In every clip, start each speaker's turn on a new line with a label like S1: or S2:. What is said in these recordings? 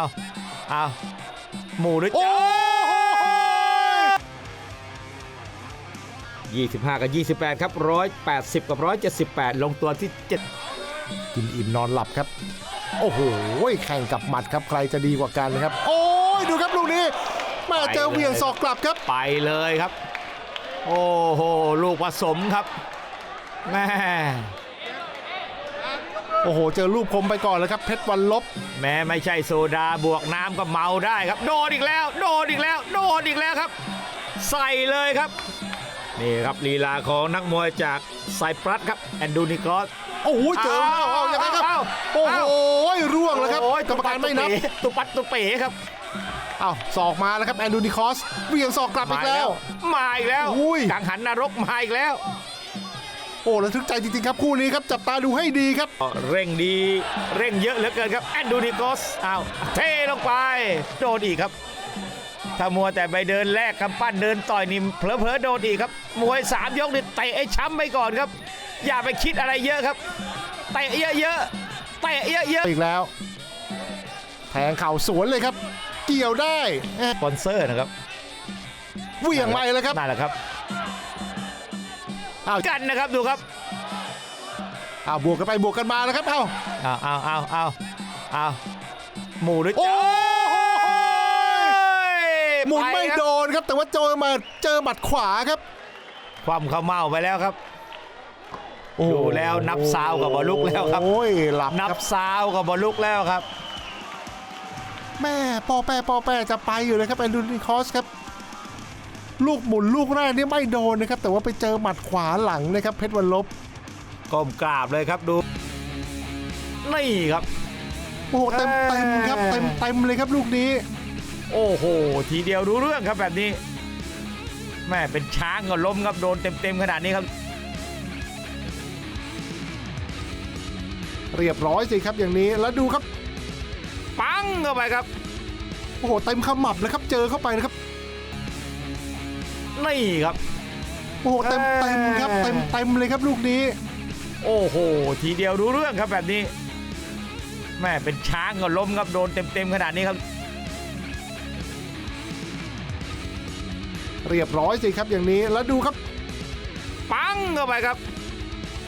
S1: เอาเอาหมูด้วย
S2: โอ้
S1: จ้า
S2: โห
S1: 25กับ28ครับ180กับ178ลงตัวที่7
S2: กินอิ่มนอนหลับครับ โอ้โหแข่งกับหมัดครับใครจะดีกว่ากันนะครับ โอ้ยดูครับลูกนี้แม่เจอเหวี่ยงศอกกลับครับ
S1: ไปเลยครับ โอ้โหลูกผสมครับแม่
S2: โอ้โห เจอลูกคมไปก่อนแล้วครับ เพชรวันลบ
S1: แม้ไม่ใช่โซดาบวกน้ำก็เมาได้ครับ โดนอีกแล้ว โดนอีกแล้ว โดนอีกแล้วครับ ใส่เลยครับ นี่ครับลีลาของนักมวยจากไซปรัสครับ แอนดูนิกอส
S2: โอ้โหเจอแล้วเอายังไงครับ
S1: เอา
S2: โอ้
S1: เอา
S2: โหร่วงแล้วครับ
S1: โอ้ย
S2: กรรมการไม่นับ
S1: ตุปัดตุเป๋ครับ
S2: อ้าวศอกมาแล้วครับแอนดูนิคอสเหวี่ยงศอกกลับอีกแล้ว
S1: มาอีกแล้ว
S2: อุ้ย
S1: กังหันนรกมาอีกแล้ว
S2: โอ้ระทึกใจจริงๆครับคู่นี้ครับจับตาดูให้ดีครับ
S1: เร่งดีเร่งเยอะเหลือเกินครับแอนดูนิโกสอ้าวเทลงไป โดนอีกครับถ้ามัวแต่ไปเดินแลกกำปั้นเดินต่อยนี่เผลอๆโดนอีกครับมวยสามยกนี่เตะไอ้ช้ำไปก่อนครับ อย่าไปคิดอะไรเยอะครับเตะเยอะๆเตะเยอะ
S2: อีกแล้ว แทงเข่าสวนเลยครับ เกี่ยวได้เอ๊ะ
S1: ๆสปอนเซอร์นะครับ
S2: เหวี่ยงไปเลยครับ
S1: นั่นแหละครับ
S2: อ้าว
S1: กันนะครับดูครับ
S2: อ้าวบวกกันไปบวกกันมาแล้วครับเอ้า
S1: เอาเอาเอาเอาเอาหมูด้วย
S2: โอ้
S1: จ้า
S2: โหหมุนไม่
S1: ปครับ
S2: โดนครับแต่ว่าเจอมาเจอหมัดขวาครับ
S1: ความเข้าเมาไปแล้วครับดูแล้วนับซาวกับบอลลุกแล้วครับ
S2: โอ้ยหลับ
S1: นับ
S2: ครับ
S1: ซาวกับบอลลุกแล้วครับ
S2: แม่ปอแปะปอแปะจะไปอยู่เลยครับแอนดูนิคอสครับ ลูกหมุนลูกแรกนี่ไม่โดนนะครับ แต่ว่าไปเจอหมัดขวาหลังนะครับ เพชรวันลบ
S1: ก้มกราบเลยครับดู นี่ครับ
S2: โอ้โหเต็มเต็มครับเต็มเต็มเลยครับลูกนี้
S1: โอ้โห ทีเดียวรู้เรื่องครับแบบนี้แม่เป็นช้างก็ล้มครับโดนเต็มๆขนาดนี้ครับ
S2: เรียบร้อยสิครับอย่างนี้แล้วดูครับ
S1: ปังเข้าไปครับ
S2: โอ้โหเต็มขมับเลยครับเจอเข้าไปนะครับ
S1: นี่ครับ
S2: โอ้โหเต็มเต็มครับเต็มเต็มเลยครับลูกนี้
S1: โอ้โห ทีเดียวรู้เรื่องครับแบบนี้แม่เป็นช้างก็ล้มครับโดนเต็มๆขนาดนี้ครับ
S2: เรียบร้อยสิครับอย่างนี้แล้วดูครับ
S1: ปังเข้าไปครับ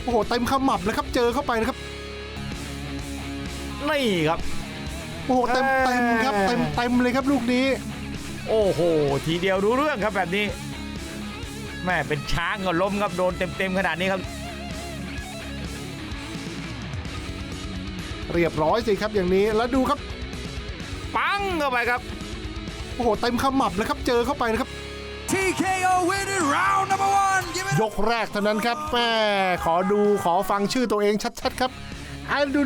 S2: โอ้โหเต็มขมับเลยครับเจอเข้าไปนะครับ
S1: นี่ครับ
S2: โอ้โหเต็มเต็มครับเต็มเต็มเลยครับลูกนี้
S1: โอ้โห ทีเดียวรู้เรื่องครับแบบนี้ แม่เป็นช้างก็ล้มครับโดนเต็มๆขนาดนี้ครับ
S2: เรียบร้อยสิครับอย่างนี้แล้วดูครับ
S1: ปังเข้าไปครับ
S2: โอ้โหเต็มขมับเลยครับเจอเข้าไปนะครับ
S3: TKO winning round number one. Give it
S2: ยกแรกเท่านั้นครับแม่ขอดูขอฟังชื่อตัวเองชัดๆครับอันดู